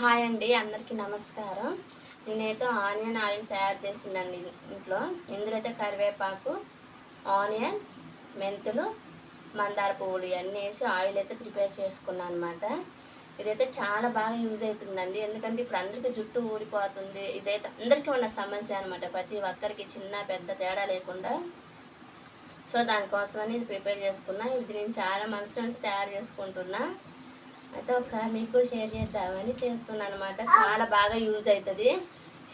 Hi అండి అందరికీ నమస్కారం. నేనైతే ఆనియన్ ఆయిల్ తయారు చేసిండండి ఇంట్లో. ఇందులో అయితే కరివేపాకు ఆనియన్ మెంతులు మందార పువ్వులు ఇవన్నీ వేసి ఆయిల్ అయితే ప్రిపేర్ చేసుకున్నాను అనమాట ఇదైతే చాలా బాగా యూజ్ అవుతుందండి. ఎందుకంటే ఇప్పుడు అందరికీ జుట్టు ఊడిపోతుంది. ఇదైతే అందరికీ ఉన్న సమస్య అనమాట ప్రతి ఒక్కరికి చిన్న పెద్ద తేడా లేకుండా. సో దానికోసమని ఇది ప్రిపేర్ చేసుకున్నా. ఇది నేను చాలా మనసు నుంచి తయారు చేసుకుంటున్నా. అయితే ఒకసారి మీకు షేర్ చేద్దామని చేస్తున్నాను అనమాట చాలా బాగా యూజ్ అవుతుంది.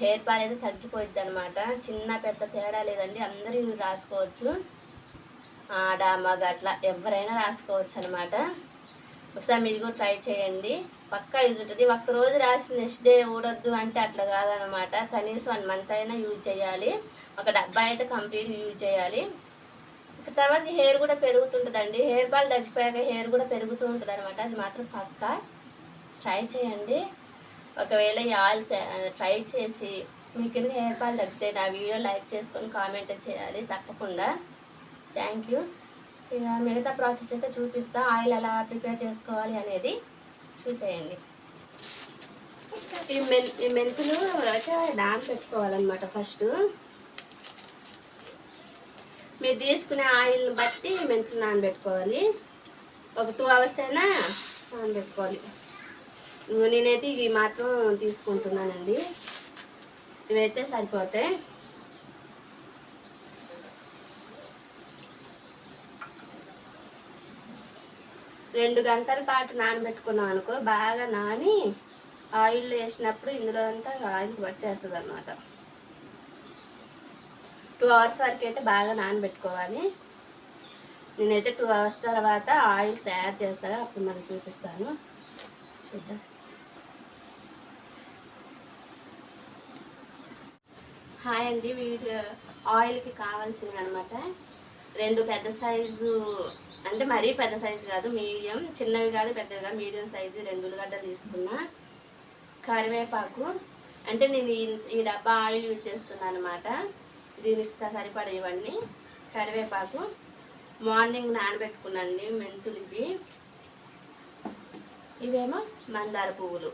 హెయిర్ ఫాల్ అయితే తగ్గిపోయింది అనమాట చిన్న పెద్ద తేడా లేదండి. అందరూ రాసుకోవచ్చు. ఆడ మగ అట్లా ఎవరైనా రాసుకోవచ్చు అనమాట ఒకసారి మీరు కూడా ట్రై చేయండి. పక్కా యూజ్ ఉంటుంది. ఒక్క రోజు రాసి నెక్స్ట్ డే ఊడొద్దు అంటే అట్లా కాదనమాట. కనీసం వన్ మంత్ అయినా యూజ్ చేయాలి. ఒక డబ్బా అయితే కంప్లీట్ యూజ్ చేయాలి. తర్వాత హెయిర్ కూడా పెరుగుతుంటుందండి. హెయిర్ ఫాల్ తగ్గిపోయాక హెయిర్ కూడా పెరుగుతూ ఉంటుంది అనమాట అది మాత్రం పక్కా ట్రై చేయండి. ఒకవేళ ఈ ఆయిల్ ట్రై చేసి మీకు హెయిర్ ఫాల్ తగ్గితే నా వీడియో లైక్ చేసుకొని కామెంట్ చేయాలి తప్పకుండా. Thank you. ఇక మిగతా ప్రాసెస్ అయితే చూపిస్తా. ఆయిల్ ఎలా ప్రిపేర్ చేసుకోవాలి అనేది చూసేయండి. ఈ మెన్ ఈ మెంతులు అయితే నానబెట్టుకోవాలన్నమాట ఫస్ట్. మీరు తీసుకునే ఆయిల్ని బట్టి మెంతులు నానబెట్టుకోవాలి. ఒక టూ అవర్స్ అయినా నానబెట్టుకోవాలి. నేనైతే ఇవి మాత్రం తీసుకుంటున్నానండి. ఇవైతే సరిపోతాయి. రెండు గంటల పాటు నానబెట్టుకున్నాం అనుకో బాగా నాని ఆయిల్ వేసినప్పుడు ఇందులో అంతా ఆయిల్ పట్టేస్తుంది అనమాట టూ అవర్స్ వరకు అయితే బాగా నానబెట్టుకోవాలి. నేనైతే టూ అవర్స్ తర్వాత ఆయిల్ తయారు చేస్తాను అప్పుడు మరి చూపిస్తాను. చూద్దాం. హాయ్ అండి వీడియో ఆయిల్కి కావాల్సినవి అనమాట రెండు పెద్ద సైజు అంటే మరీ పెద్ద సైజు కాదు మీడియం చిన్నవి కాదు పెద్దవి కాదు మీడియం సైజు రెండు ఉల్లిగడ్డలు తీసుకున్నా. కరివేపాకు అంటే నేను ఈ- ఈ డబ్బా ఆయిల్ యూజ్ చేస్తున్నాను అనమాట దీనికి సరిపడే ఇవన్నీ. కరివేపాకు మార్నింగ్ నానబెట్టుకున్నాను మెంతులు ఇవి. ఇవేమో మందార పువ్వులు.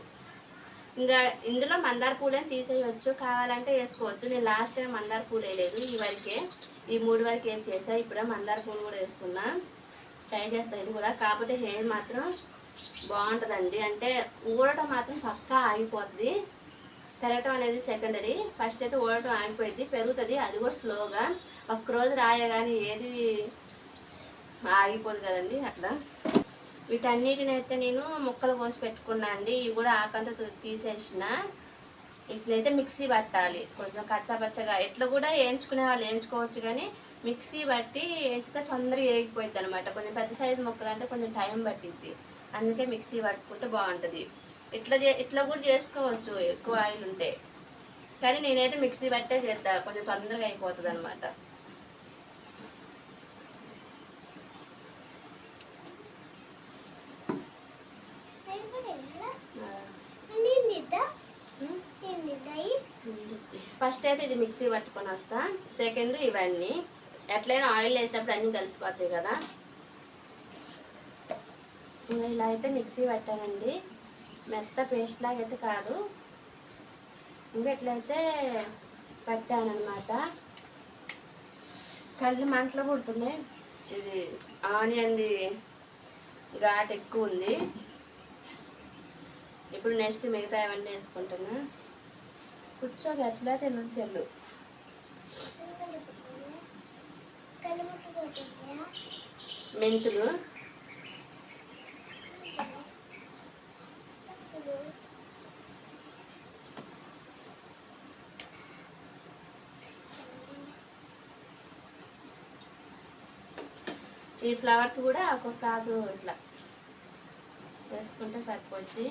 ఇంకా ఇందులో మందార పూలని తీసేయచ్చు కావాలంటే వేసుకోవచ్చు. నేను లాస్ట్ టైం మందార పూలు వేయలేదు ఈ వరకే ఈ మూడు వరకు ఏం చేసా ఇప్పుడు మందార పూలు కూడా వేస్తున్నా. ట్రై చేస్తాను ఇది కూడా. కాకపోతే హెయిర్ మాత్రం బాగుంటుందండి. అంటే ఊడటం మాత్రం పక్కా ఆగిపోతుంది. పెరగటం అనేది సెకండరీ ఫస్ట్ అయితే ఊడటం ఆగిపోయింది పెరుగుతుంది అది కూడా స్లోగా ఒక్కరోజు రాయగానే ఏది ఆగిపోదు కదండి అట్లా. వీటన్నిటిని అయితే నేను ముక్కలు కోసి పెట్టుకున్నా అండి. ఇవి కూడా ఆకంతా తీసేసిన. ఇట్లయితే మిక్సీ పట్టాలి. కొంచెం కచ్చాపచ్చగా. ఎట్లా కూడా వేయించుకునే వాళ్ళు వేయించుకోవచ్చు కానీ మిక్సీ బట్టి వేయించితే తొందరగా వేగిపోయింది అనమాట కొంచెం పెద్ద సైజు ముక్కలు అంటే కొంచెం టైం పట్టిద్ది. అందుకే మిక్సీ పట్టుకుంటే బాగుంటుంది. ఇట్లా చే ఇట్లా కూడా చేసుకోవచ్చు ఎక్కువ ఆయిల్ ఉంటే. కానీ నేనైతే మిక్సీ పట్టే చేస్తా కొంచెం తొందరగా అయిపోతుంది అనమాట ఫస్ట్ అయితే ఇది మిక్సీ పట్టుకొని వస్తా సెకండ్ ఇవన్నీ. ఎట్లయినా ఆయిల్ వేసినప్పుడు అన్నీ కలిసిపోతాయి కదా. ఇలా అయితే మిక్సీ పట్టానండి. మెత్త పేస్ట్ లాగా అయితే కాదు. ఇంకా ఎట్లయితే పట్టానమాట కళ్ళు మంటలు పుడుతున్నాయి ఇది ఆనియన్ది ఘాట్ ఎక్కువ ఉంది. ఇప్పుడు నెక్స్ట్ మిగతా ఇవన్నీ వేసుకుంటున్నా. కూర్చోగా ఎట్లా తిన్న చెల్లు. మెంతులు. ఈ ఫ్లవర్స్ కూడా ఒక్కొక్క ఆకు ఇట్లా వేసుకుంటే సరిపోద్ది.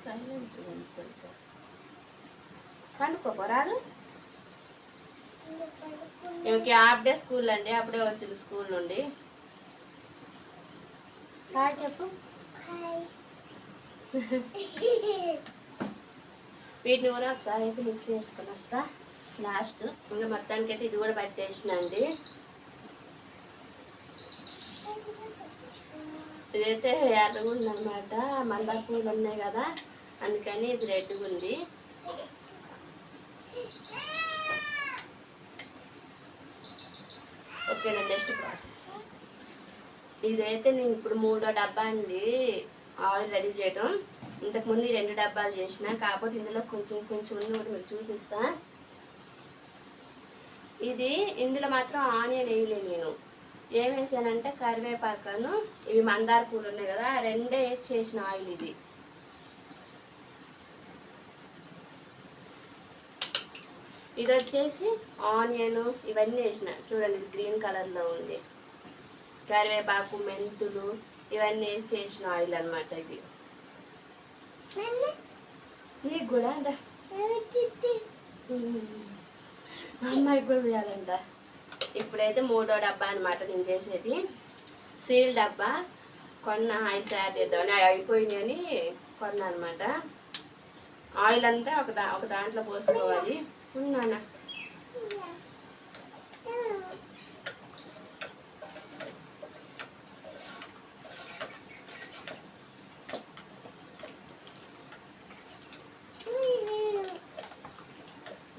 సైలెంట్ కొంచెం. పండుకోపోరాదు ఈమెకి హాఫ్ డే స్కూల్ అండి అప్పుడే వచ్చింది స్కూల్ నుండి. హాయ్ చెప్పు. వీటిని కూడా ఒకసారి అయితే మిక్స్ చేసుకొని వస్తా. లాస్ట్ ఇంకా మొత్తానికి అయితే ఇది కూడా పట్టేసిన అండి ఇదైతే ఎర్రగా ఉందన్నమాట. మందార పూలు ఉన్నాయి కదా అందుకని ఇది రెడ్గా ఉంది. ఓకేనా నెక్స్ట్ ప్రాసెస్ ఇదైతే నేను ఇప్పుడు మూడో డబ్బా అండి ఆయిల్ రెడీ చేయడం ఇంతకుముందు రెండు డబ్బాలు చేసిన కాకపోతే ఇందులో కొంచెం కొంచెం ఉంది ఒకటి మీకు చూపిస్తా. ఇది ఇందులో మాత్రం ఆనియన్ వేయలే నేను. ఏం వేసానంటే కరివేపాకను ఇవి మందార పూలు ఉన్నాయి కదా రెండే చేసిన ఆయిల్ ఇది. ఇది వచ్చేసి ఆనియన్ ఇవన్నీ వేసిన. చూడండి ఇది గ్రీన్ కలర్లో ఉంది. కరివేపాకు మెంతులు ఇవన్నీ వేసి చేసిన ఆయిల్ అన్నమాట ఇది. నీకు కూడా అమ్మాయికి కూడా వేయాలంట. ఇప్పుడైతే మూడో డబ్బా అనమాట నేను చేసేది. సీల్ డబ్బా కొన్న ఆయిల్ తయారు చేద్దామని అవి అయిపోయినాయని కొన్నా అనమాట ఆయిల్ అంతా ఒక దా ఒక దాంట్లో పోసుకోవాలి. ఉన్నానా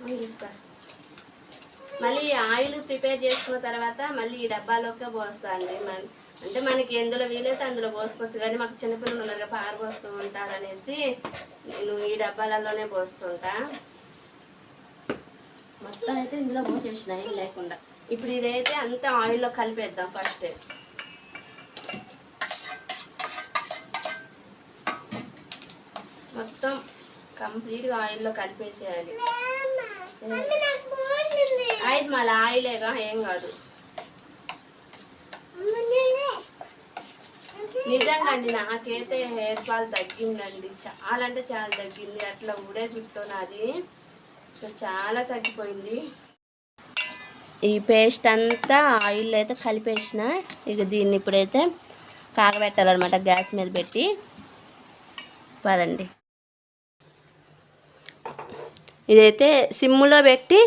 అందిస్తా మళ్ళీ ఈ ఆయిల్ ప్రిపేర్ చేసుకున్న తర్వాత మళ్ళీ ఈ డబ్బాలోకే పోస్తా అండి. మన- అంటే మనకి ఎందులో వీలైతే అందులో పోసుకోవచ్చు. కానీ మాకు చిన్నపిల్లలు ఉన్నారు కదా ఉంటారు ఉంటారనేసి నేను ఈ డబ్బాలలోనే పోస్తుంటా. మొత్తం అయితే ఇందులో పోసేసిన ఏం లేకుండా. ఇప్పుడు ఇదైతే అంతా ఆయిల్లో కలిపేద్దాం ఫస్ట్. మొత్తం కంప్లీట్గా ఆయిల్లో కలిపేసేయాలి. ఆయిల్ మళ్ళీ ఆయిలేగా ఏం కాదు. నిజంగా అండి నాకైతే హెయిర్ ఫాల్ తగ్గిందండి. చాలా అంటే చాలా తగ్గింది. అట్లా ఊడే జుట్టు నాది సో చాలా తగ్గిపోయింది. ఈ పేస్ట్ అంతా ఆయిల్ అయితే కలిపేసిన. ఇక దీన్ని ఇప్పుడైతే కాగబెట్టాలన్నమాట గ్యాస్ మీద పెట్టి. పదండి. ఇదైతే సిమ్ములో పెట్టి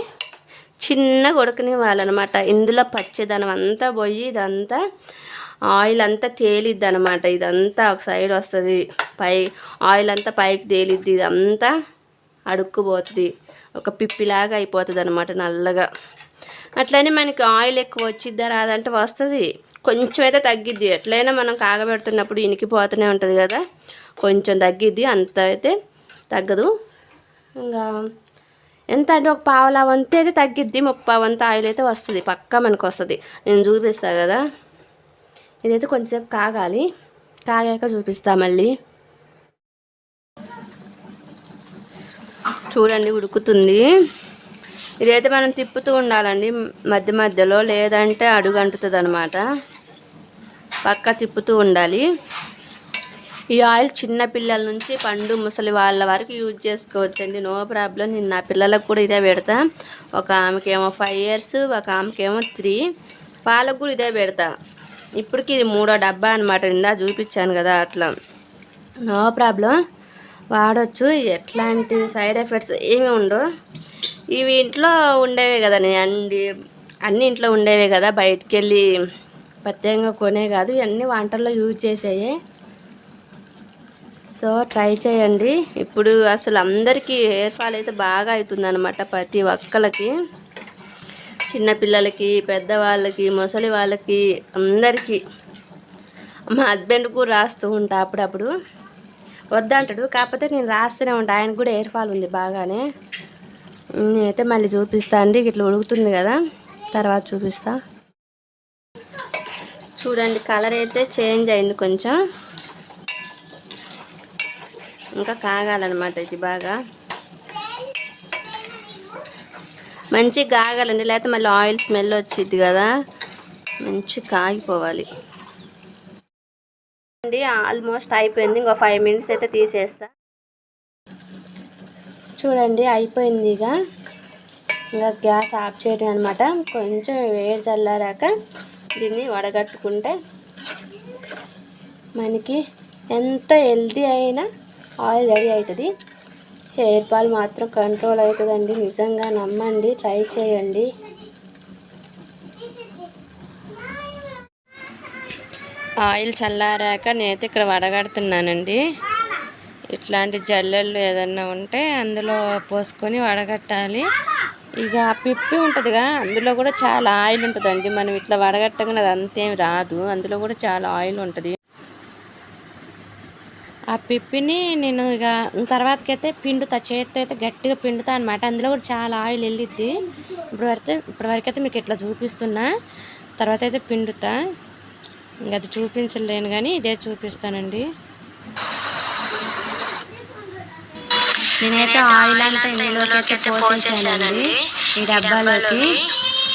చిన్నగా ఉడకనివ్వాలన్నమాట ఇందులో పచ్చదనం అంతా పోయి ఇదంతా ఆయిల్ అంతా తేలిద్ది అనమాట ఇదంతా ఒక సైడ్ వస్తుంది. పై ఆయిల్ అంతా పైకి తేలిద్ది. ఇదంతా అడుక్కుపోతుంది. ఒక పిప్పిలాగా అయిపోతుంది అనమాట నల్లగా. అట్లనే మనకి ఆయిల్ ఎక్కువ వచ్చిద్దా రాదంటే వస్తుంది. కొంచెం అయితే తగ్గిద్ది. ఎట్లయినా మనం కాగబెడుతున్నప్పుడు ఇనికిపోతూనే ఉంటుంది కదా. కొంచెం తగ్గిద్ది. అంత అయితే తగ్గదు. ఇంకా ఎంత అంటే ఒక పావుల వంత అయితే తగ్గిద్ది ముప్పై వంత ఆయిల్ అయితే వస్తుంది. పక్కా మనకు వస్తుంది. నేను చూపిస్తాను కదా. ఇదైతే కొంచెంసేపు కాగాలి. కాగాక చూపిస్తా మళ్ళీ. చూడండి ఉడుకుతుంది. ఇదైతే మనం తిప్పుతూ ఉండాలండి. మధ్య మధ్యలో లేదంటే అడుగు అంటుతుంది అనమాట పక్క తిప్పుతూ ఉండాలి. ఈ ఆయిల్ చిన్న పిల్లల నుంచి పండు ముసలి వాళ్ళ వరకు యూజ్ చేసుకోవచ్చండి. No problem. నేను నా పిల్లలకు కూడా ఇదే పెడతా. ఒక ఆమెకేమో ఫైవ్ ఇయర్స్ ఒక ఆమెకేమో త్రీ వాళ్ళకు కూడా ఇదే పెడతా. ఇప్పటికి ఇది మూడో డబ్బా అనమాట ఇందా చూపించాను కదా అట్లా. No problem. వాడచ్చు. ఎట్లాంటి సైడ్ ఎఫెక్ట్స్ ఏమి ఉండవు. ఇవి ఇంట్లో ఉండేవే కదా. అండి అన్ని అన్ని ఇంట్లో ఉండేవే కదా. బయటికి వెళ్ళి ప్రత్యేకంగా కొనే కాదు. ఇవన్నీ వంటల్లో యూజ్ చేసేయే. సో ట్రై చేయండి. ఇప్పుడు అసలు అందరికీ హెయిర్ ఫాల్ అయితే బాగా అవుతుందన్నమాట ప్రతి ఒక్కరికి చిన్నపిల్లలకి పెద్దవాళ్ళకి ముసలి వాళ్ళకి అందరికీ. మా హస్బెండ్ కూడా రాస్తూ ఉంటా అప్పుడప్పుడు. వద్దంటాడు కాకపోతే నేను రాస్తూనే ఉంటా. ఆయనకు కూడా హెయిర్ ఫాల్ ఉంది బాగానే. నేనైతే మళ్ళీ చూపిస్తా అండి. ఇట్లా ఉడుకుతుంది కదా. తర్వాత చూపిస్తా. చూడండి కలర్ అయితే చేంజ్ అయింది కొంచెం. ఇంకా కాగాలన్నమాట ఇది బాగా. మంచి కాగాలండి లేకపోతే మళ్ళీ ఆయిల్ స్మెల్ వచ్చింది కదా. మంచి కాగిపోవాలి. అండి ఆల్మోస్ట్ అయిపోయింది. ఇంకో ఫైవ్ మినిట్స్ అయితే తీసేస్తా. చూడండి అయిపోయింది ఇక. ఇంకా గ్యాస్ ఆఫ్ చేయడం అనమాట కొంచెం వేడి చల్లారాక దీన్ని వడగట్టుకుంటే మనకి ఎంత హెల్తీ అయినా ఆయిల్ రెడీ అవుతుంది. హెయిర్ ఫాల్ మాత్రం కంట్రోల్ అవుతుందండి. నిజంగా నమ్మండి. ట్రై చేయండి. ఆయిల్ చల్లారాక నేనైతే ఇక్కడ వడగడుతున్నానండి. ఇట్లాంటి జల్లెళ్ళు ఏదన్నా ఉంటే అందులో పోసుకొని వడగట్టాలి. ఇక పిప్పి ఉంటుందిగా అందులో కూడా చాలా ఆయిల్ ఉంటుందండి. మనం ఇట్లా వడగట్టగానే అది అంతేం రాదు. అందులో కూడా చాలా ఆయిల్ ఉంటుంది. ఆ పిప్పిని నేను ఇక తర్వాతకైతే పిండుతా చేతితో అయితే గట్టిగా పిండుతా అనమాట అందులో కూడా చాలా ఆయిల్ వెళ్ళిద్ది. ఇప్పుడు అయితే ఇప్పటి వరకు అయితే మీకు ఇట్లా చూపిస్తున్నా. తర్వాత అయితే పిండుతా. ఇంక అది చూపించలేను కానీ ఇదే చూపిస్తానండి. నేనైతే ఆయిల్ అంతా ఇందులోకి అయితే పోసేసానండి. ఈ డబ్బాలోకి.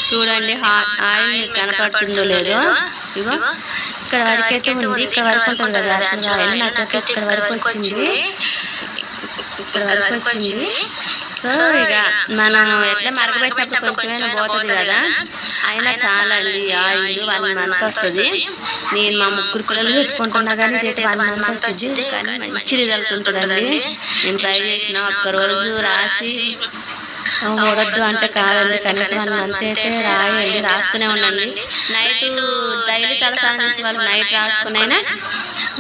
చూడండి ఆయిల్ కనపడుతుందో లేదో. ఇగో. ఇక్కడ వరకు అయితే ఉంది. ఇక్కడ వరకు ఉంటుంది కదా యాక్చువల్గా ఆయిల్ నాకైతే ఇక్కడ వరకు వచ్చింది. ఇక్కడ వరకు వచ్చింది. సో ఇక మనం ఎట్లా మరగబెట్టినప్పుడు కొంచెమైనా పోతుంది కదా. అయినా చాలా అండి. ఆయిల్ వన్ మంత్ వస్తుంది. నేను మా ముగ్గురు పిల్లలు పెట్టుకుంటున్నా కానీ ఇదైతే వన్ మంత్ వచ్చింది. కానీ మంచి రిజల్ట్ ఉంటుందండి నేను ట్రై చేసిన ఒక్క రోజు రాసి ఊడొద్దు అంటే కాదండి కనీసం మంత్ అయితే రాయండి రాస్తూనే ఉండండి నైట్ డైలీ తలస్నానం చేసే వాళ్ళు నైట్ రాసుకునైనా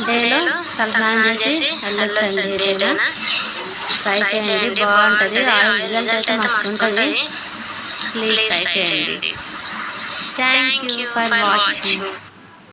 డేలో తలస్నానం చేసి వెళ్ళొచ్చండి ఏదైనా. ట్రై చేయండి బాగుంటుంది. ఆయిల్ రిజల్ట్ అయితే మస్తు ఉంటుంది. ప్లీజ్ ట్రై చేయండి. Thank you for watching.